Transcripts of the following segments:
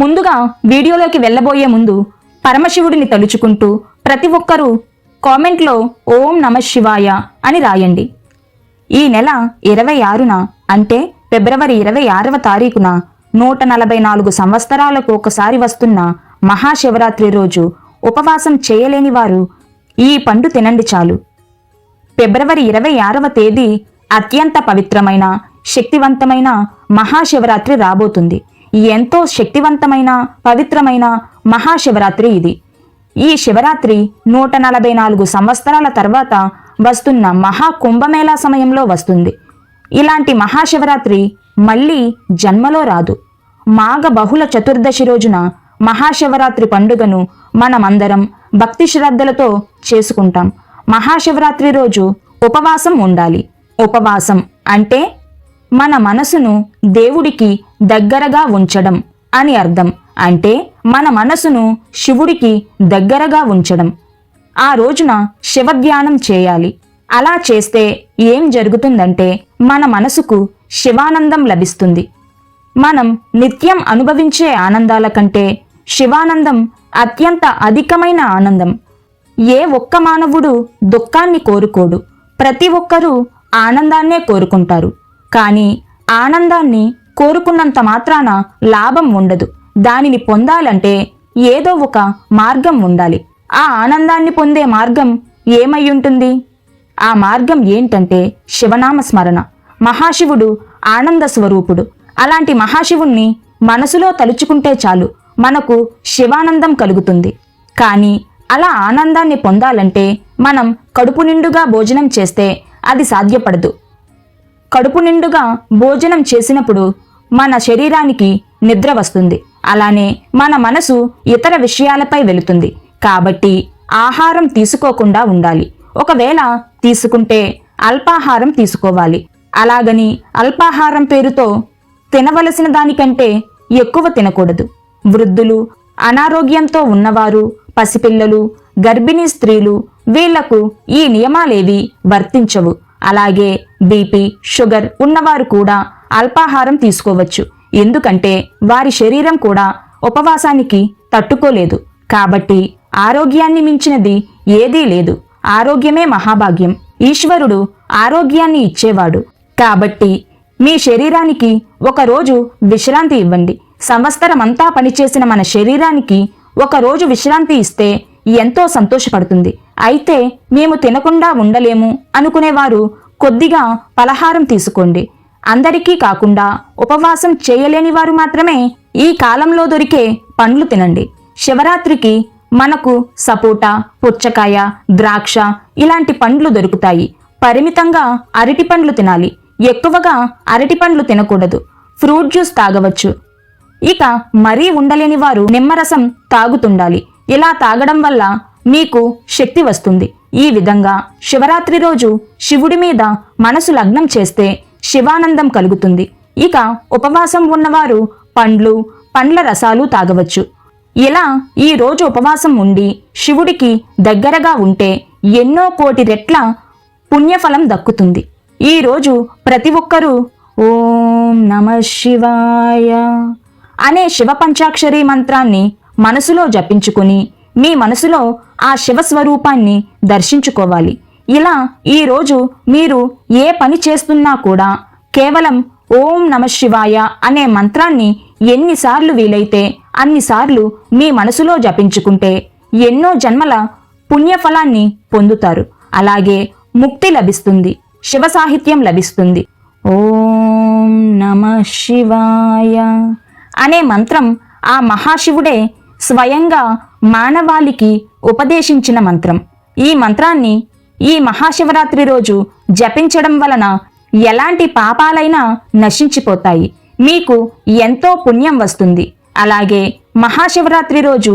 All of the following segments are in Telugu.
ముందుగా వీడియోలోకి వెళ్ళబోయే ముందు పరమశివుడిని తలుచుకుంటూ ప్రతి ఒక్కరూ కామెంట్లో ఓం నమ శివాయ అని రాయండి. ఈ నెల ఇరవై ఆరున అంటే ఫిబ్రవరి ఇరవై ఆరవ తారీఖున నూట నలభై నాలుగు సంవత్సరాలకు ఒకసారి వస్తున్న మహాశివరాత్రి రోజు ఉపవాసం చేయలేని వారు ఈ పండు తినండి చాలు. ఫిబ్రవరి ఇరవై ఆరవ తేదీ అత్యంత పవిత్రమైన శక్తివంతమైన మహాశివరాత్రి రాబోతుంది. ఎంతో శక్తివంతమైన పవిత్రమైన మహాశివరాత్రి ఇది. ఈ శివరాత్రి నూట నలభై నాలుగు సంవత్సరాల తర్వాత వస్తున్న మహా కుంభమేళా సమయంలో వస్తుంది. ఇలాంటి మహాశివరాత్రి మళ్ళీ జన్మలో రాదు. మాఘ బహుళ చతుర్దశి రోజున మహాశివరాత్రి పండుగను మనమందరం భక్తి శ్రద్ధలతో చేసుకుంటాం. మహాశివరాత్రి రోజు ఉపవాసం ఉండాలి. ఉపవాసం అంటే మన మనసును దేవుడికి దగ్గరగా ఉంచడం అని అర్థం. అంటే మన మనసును శివుడికి దగ్గరగా ఉంచడం. ఆ రోజున శివధ్యానం చేయాలి. అలా చేస్తే ఏం జరుగుతుందంటే మన మనసుకు శివానందం లభిస్తుంది. మనం నిత్యం అనుభవించే ఆనందాల కంటే శివానందం అత్యంత అధికమైన ఆనందం. ఏ ఒక్క మానవుడు దుఃఖాన్ని కోరుకోడు. ప్రతి ఒక్కరూ ఆనందాన్నే కోరుకుంటారు. కానీ ఆనందాన్ని కోరుకున్నంత మాత్రాన లాభం ఉండదు. దానిని పొందాలంటే ఏదో ఒక మార్గం ఉండాలి. ఆ ఆనందాన్ని పొందే మార్గం ఏమై ఉంటుంది? ఆ మార్గం ఏంటంటే శివనామ స్మరణ. మహాశివుడు ఆనంద స్వరూపుడు. అలాంటి మహాశివుణ్ణి మనసులో తలుచుకుంటే చాలు. మనకు శివానందం కలుగుతుంది. కానీ అలా ఆనందాన్ని పొందాలంటే మనం కడుపు నిండుగా భోజనం చేస్తే అది సాధ్యపడదు. కడుపు నిండుగా భోజనం చేసినప్పుడు మన శరీరానికి నిద్ర వస్తుంది. అలానే మన మనసు ఇతర విషయాలపై వెళుతుంది. కాబట్టి ఆహారం తీసుకోకుండా ఉండాలి. ఒకవేళ తీసుకుంటే అల్పాహారం తీసుకోవాలి. అలాగని అల్పాహారం పేరుతో తినవలసిన దానికంటే ఎక్కువ తినకూడదు. వృద్ధులు అనారోగ్యంతో ఉన్నవారు పసిపిల్లలు గర్భిణీ స్త్రీలు వీళ్ళకు ఈ నియమాలేవి వర్తించవు. అలాగే బీపీ షుగర్ ఉన్నవారు కూడా అల్పాహారం తీసుకోవచ్చు. ఎందుకంటే వారి శరీరం కూడా ఉపవాసానికి తట్టుకోలేదు. కాబట్టి ఆరోగ్యాన్ని మించినది ఏదీ లేదు. ఆరోగ్యమే మహాభాగ్యం. ఈశ్వరుడు ఆరోగ్యాన్ని ఇచ్చేవాడు. కాబట్టి మీ శరీరానికి ఒక రోజు విశ్రాంతి ఇవ్వండి. సంవత్సరమంతా పనిచేసిన మన శరీరానికి ఒకరోజు విశ్రాంతి ఇస్తే ఎంతో సంతోషపడుతుంది. అయితే మేము తినకుండా ఉండలేము అనుకునేవారు కొద్దిగా పలహారం తీసుకోండి. అందరికీ కాకుండా ఉపవాసం చేయలేని వారు మాత్రమే ఈ కాలంలో దొరికే పండ్లు తినండి. శివరాత్రికి మనకు సపోటా పుచ్చకాయ ద్రాక్ష ఇలాంటి పండ్లు దొరుకుతాయి. పరిమితంగా అరటి పండ్లు తినాలి. ఎక్కువగా అరటి పండ్లు తినకూడదు. ఫ్రూట్ జ్యూస్ తాగవచ్చు. ఇక మరీ ఉండలేని వారు నిమ్మరసం తాగుతుండాలి. ఇలా తాగడం వల్ల మీకు శక్తి వస్తుంది. ఈ విధంగా శివరాత్రి రోజు శివుడి మీద మనసు లగ్నం చేస్తే శివానందం కలుగుతుంది. ఇక ఉపవాసం ఉన్నవారు పండ్లు పండ్ల రసాలు తాగవచ్చు. ఇలా ఈ రోజు ఉపవాసం ఉండి శివుడికి దగ్గరగా ఉంటే ఎన్నో కోటి రెట్ల పుణ్యఫలం దక్కుతుంది. ఈ రోజు ప్రతి ఒక్కరూ ఓం నమ శివాయ అనే శివ పంచాక్షరి మంత్రాన్ని మనసులో జపించుకుని మీ మనసులో ఆ శివ స్వరూపాన్ని దర్శించుకోవాలి. ఇలా ఈ రోజు మీరు ఏ పని చేస్తున్నా కూడా కేవలం ఓం నమ శివాయ అనే మంత్రాన్ని ఎన్నిసార్లు వీలైతే అన్నిసార్లు మీ మనసులో జపించుకుంటే ఎన్నో జన్మల పుణ్యఫలాన్ని పొందుతారు. అలాగే ముక్తి లభిస్తుంది శివ సాహిత్యం లభిస్తుంది. ఓం నమ శివాయ అనే మంత్రం ఆ మహాశివుడే స్వయంగా మానవాళికి ఉపదేశించిన మంత్రం. ఈ మంత్రాన్ని ఈ మహాశివరాత్రి రోజు జపించడం వలన ఎలాంటి పాపాలైనా నశించిపోతాయి. మీకు ఎంతో పుణ్యం వస్తుంది. అలాగే మహాశివరాత్రి రోజు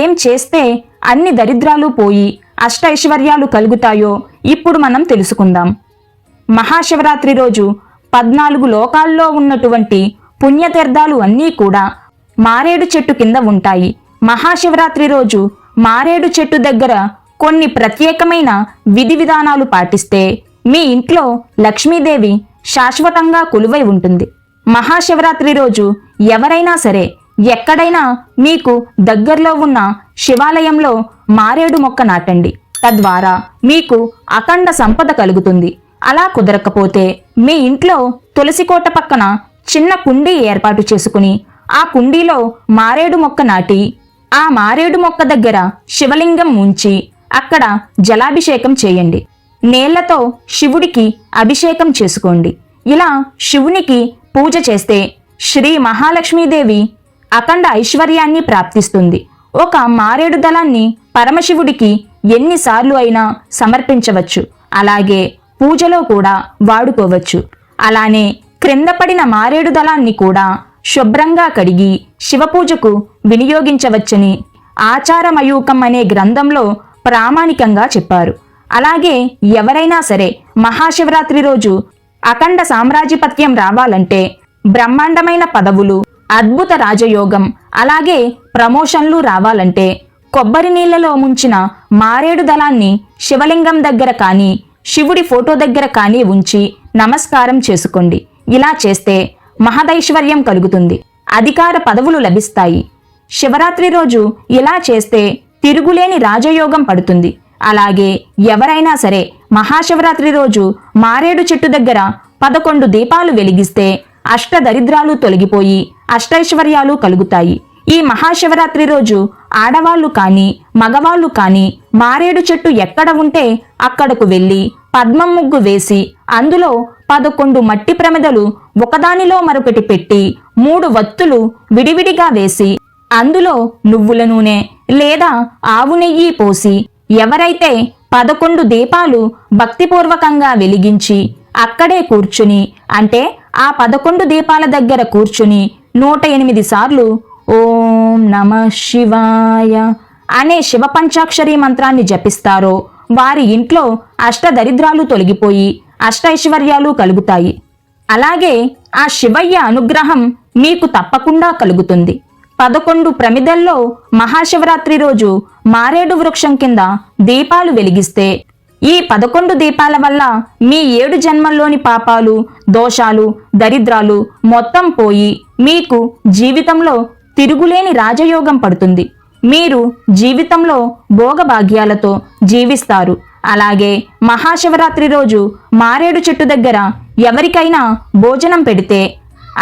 ఏం చేస్తే అన్ని దరిద్రాలు పోయి అష్టైశ్వర్యాలు కలుగుతాయో ఇప్పుడు మనం తెలుసుకుందాం. మహాశివరాత్రి రోజు పద్నాలుగు లోకాల్లో ఉన్నటువంటి పుణ్యతీర్థాలు అన్నీ కూడా మారేడు చెట్టు కింద ఉంటాయి. మహాశివరాత్రి రోజు మారేడు చెట్టు దగ్గర కొన్ని ప్రత్యేకమైన విధి విధానాలు పాటిస్తే మీ ఇంట్లో లక్ష్మీదేవి శాశ్వతంగా కొలువై ఉంటుంది. మహాశివరాత్రి రోజు ఎవరైనా సరే ఎక్కడైనా మీకు దగ్గరలో ఉన్న శివాలయంలో మారేడు మొక్క నాటండి. తద్వారా మీకు అఖండ సంపద కలుగుతుంది. అలా కుదరకపోతే మీ ఇంట్లో తులసి కోట పక్కన చిన్న కుండీ ఏర్పాటు చేసుకుని ఆ కుండీలో మారేడు మొక్క నాటి ఆ మారేడు మొక్క దగ్గర శివలింగం ఉంచి అక్కడ జలాభిషేకం చేయండి. నేళ్ళతో శివుడికి అభిషేకం చేసుకోండి. ఇలా శివునికి పూజ చేస్తే శ్రీ మహాలక్ష్మీదేవి అఖండ ఐశ్వర్యాన్ని ప్రాప్తిస్తుంది. ఒక మారేడు దళాన్ని పరమశివుడికి ఎన్నిసార్లు అయినా సమర్పించవచ్చు. అలాగే పూజలో కూడా వాడుకోవచ్చు. అలానే క్రింద పడిన మారేడు దళాన్ని కూడా శుభ్రంగా కడిగి శివపూజకు వినియోగించవచ్చని ఆచారమయూకం అనే గ్రంథంలో ప్రామాణికంగా చెప్పారు. అలాగే ఎవరైనా సరే మహాశివరాత్రి రోజు అఖండ సామ్రాజ్యపత్యం రావాలంటే బ్రహ్మాండమైన పదవులు అద్భుత రాజయోగం అలాగే ప్రమోషన్లు రావాలంటే కొబ్బరి నీళ్ళలో ముంచిన మారేడు దళాన్ని శివలింగం దగ్గర కానీ శివుడి ఫోటో దగ్గర కానీ ఉంచి నమస్కారం చేసుకోండి. ఇలా చేస్తే మహదైశ్వర్యం కలుగుతుంది. అధికార పదవులు లభిస్తాయి. శివరాత్రి రోజు ఇలా చేస్తే తిరుగులేని రాజయోగం పడుతుంది. అలాగే ఎవరైనా సరే మహాశివరాత్రి రోజు మారేడు చెట్టు దగ్గర పదకొండు దీపాలు వెలిగిస్తే అష్టదరిద్రాలు తొలగిపోయి అష్టైశ్వర్యాలు కలుగుతాయి. ఈ మహాశివరాత్రి రోజు ఆడవాళ్ళు కానీ మగవాళ్ళు కానీ మారేడు చెట్టు ఎక్కడ ఉంటే అక్కడకు వెళ్ళి పద్మం ముగ్గు వేసి అందులో పదకొండు మట్టి ప్రమిదలు ఒకదానిలో మరొకటి పెట్టి మూడు వత్తులు విడివిడిగా వేసి అందులో నువ్వుల నూనె లేదా ఆవు నెయ్యి పోసి ఎవరైతే పదకొండు దీపాలు భక్తిపూర్వకంగా వెలిగించి అక్కడే కూర్చుని అంటే ఆ పదకొండు దీపాల దగ్గర కూర్చుని నూట ఎనిమిది సార్లు ఓం నమ శివాయ అనే శివ పంచాక్షరి మంత్రాన్ని జపిస్తారో వారి ఇంట్లో అష్టదరిద్రాలు తొలగిపోయి అష్టైశ్వర్యాలు కలుగుతాయి. అలాగే ఆ శివయ్య అనుగ్రహం మీకు తప్పకుండా కలుగుతుంది. పదకొండు ప్రమిదల్లో మహాశివరాత్రి రోజు మారేడు వృక్షం కింద దీపాలు వెలిగిస్తే ఈ పదకొండు దీపాల వల్ల మీ ఏడు జన్మల్లోని పాపాలు దోషాలు దరిద్రాలు మొత్తం పోయి మీకు జీవితంలో తిరుగులేని రాజయోగం పడుతుంది. మీరు జీవితంలో భోగభాగ్యాలతో జీవిస్తారు. అలాగే మహాశివరాత్రి రోజు మారేడు చెట్టు దగ్గర ఎవరికైనా భోజనం పెడితే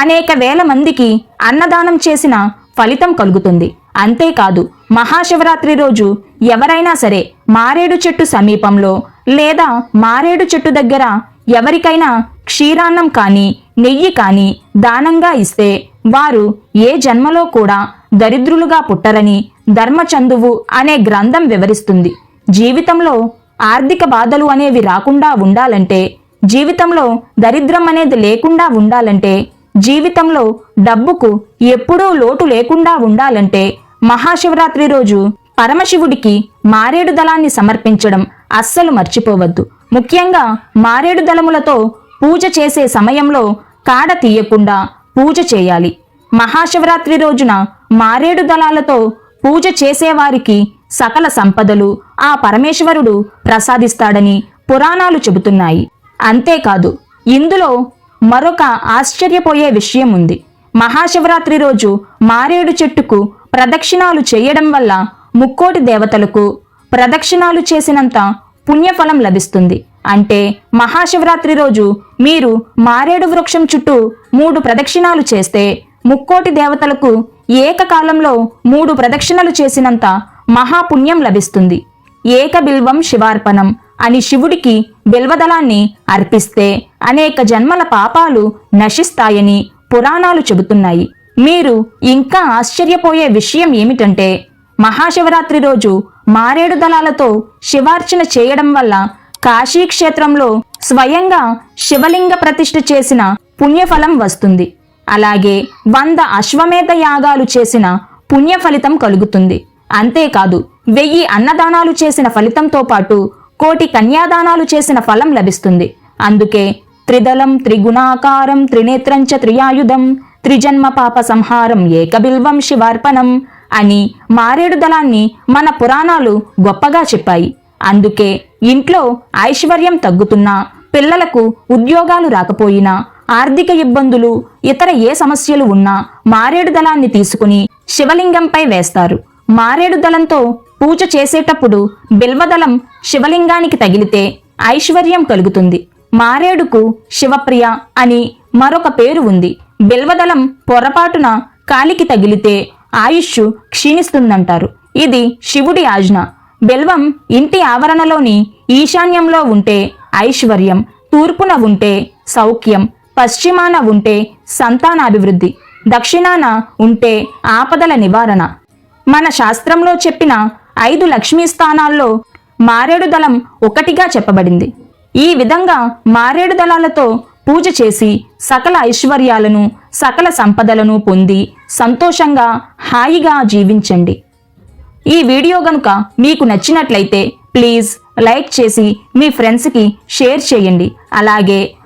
అనేక వేల మందికి అన్నదానం చేసిన ఫలితం కలుగుతుంది. అంతేకాదు మహాశివరాత్రి రోజు ఎవరైనా సరే మారేడు చెట్టు సమీపంలో లేదా మారేడు చెట్టు దగ్గర ఎవరికైనా క్షీరాన్నం కానీ నెయ్యి కానీ దానంగా ఇస్తే వారు ఏ జన్మలో కూడా దరిద్రులుగా పుట్టరని ధర్మచందువు అనే గ్రంథం వివరిస్తుంది. జీవితంలో ఆర్థిక బాధలు అనేవి రాకుండా ఉండాలంటే జీవితంలో దరిద్రం అనేది లేకుండా ఉండాలంటే జీవితంలో డబ్బుకు ఎప్పుడూ లోటు లేకుండా ఉండాలంటే మహాశివరాత్రి రోజు పరమశివుడికి మారేడు దళాన్ని సమర్పించడం అస్సలు మర్చిపోవద్దు. ముఖ్యంగా మారేడు దళములతో పూజ చేసే సమయంలో కాడ తీయకుండా పూజ చేయాలి. మహాశివరాత్రి రోజున మారేడు దళాలతో పూజ చేసేవారికి సకల సంపదలు ఆ పరమేశ్వరుడు ప్రసాదిస్తాడని పురాణాలు చెబుతున్నాయి. అంతేకాదు ఇందులో మరొక ఆశ్చర్యపోయే విషయం ఉంది. మహాశివరాత్రి రోజు మారేడు చెట్టుకు ప్రదక్షిణాలు చేయడం వల్ల ముక్కోటి దేవతలకు ప్రదక్షిణాలు చేసినంత పుణ్యఫలం లభిస్తుంది. అంటే మహాశివరాత్రి రోజు మీరు మారేడు వృక్షం చుట్టూ మూడు ప్రదక్షిణాలు చేస్తే ముక్కోటి దేవతలకు ఏకకాలంలో మూడు ప్రదక్షిణలు చేసినంత మహాపుణ్యం లభిస్తుంది. ఏక బిల్వం శివార్పణం అని శివుడికి బిల్వదళాన్ని అర్పిస్తే అనేక జన్మల పాపాలు నశిస్తాయని పురాణాలు చెబుతున్నాయి. మీరు ఇంకా ఆశ్చర్యపోయే విషయం ఏమిటంటే మహాశివరాత్రి రోజు మారేడు దళాలతో శివార్చన చేయడం వల్ల కాశీ క్షేత్రంలో స్వయంగా శివలింగ ప్రతిష్ఠ చేసిన పుణ్యఫలం వస్తుంది. అలాగే వంద అశ్వమేధ యాగాలు చేసిన పుణ్య ఫలితం కలుగుతుంది. అంతేకాదు వెయ్యి అన్నదానాలు చేసిన ఫలితంతో పాటు కోటి కన్యాదానాలు చేసిన ఫలం లభిస్తుంది. అందుకే త్రిదళం త్రిగుణాకారం త్రినేత్రంచ త్రియాయుధం త్రిజన్మ పాప సంహారం ఏకబిల్వం శివార్పణం అని మారేడు దళాన్ని మన పురాణాలు గొప్పగా చెప్పాయి. అందుకే ఇంట్లో ఐశ్వర్యం తగ్గుతున్నా పిల్లలకు ఉద్యోగాలు రాకపోయినా ఆర్థిక ఇబ్బందులు ఇతర ఏ సమస్యలు ఉన్నా మారేడు దళాన్ని తీసుకుని శివలింగంపై వేస్తారు. మారేడు దళంతో పూజ చేసేటప్పుడు బిల్వదళం శివలింగానికి తగిలితే ఐశ్వర్యం కలుగుతుంది. మారేడుకు శివప్రియ అని మరొక పేరు ఉంది. బిల్వదళం పొరపాటున కాలికి తగిలితే ఆయుష్ క్షీణిస్తుందంటారు. ఇది శివుడి ఆజ్ఞ. బెల్వం ఇంటి ఆవరణలోని ఈశాన్యంలో ఉంటే ఐశ్వర్యం తూర్పున ఉంటే సౌఖ్యం పశ్చిమాన ఉంటే సంతానాభివృద్ధి దక్షిణాన ఉంటే ఆపదల నివారణ. మన శాస్త్రంలో చెప్పిన ఐదు లక్ష్మీ స్థానాల్లో మారేడు దళం ఒకటిగా చెప్పబడింది. ఈ విధంగా మారేడు దళాలతో పూజ చేసి సకల ఐశ్వర్యాలను సకల సంపదలను పొంది సంతోషంగా హాయిగా జీవించండి. ఈ వీడియో గనుక మీకు నచ్చినట్లయితే ప్లీజ్ లైక్ చేసి మీ ఫ్రెండ్స్కి షేర్ చేయండి. అలాగే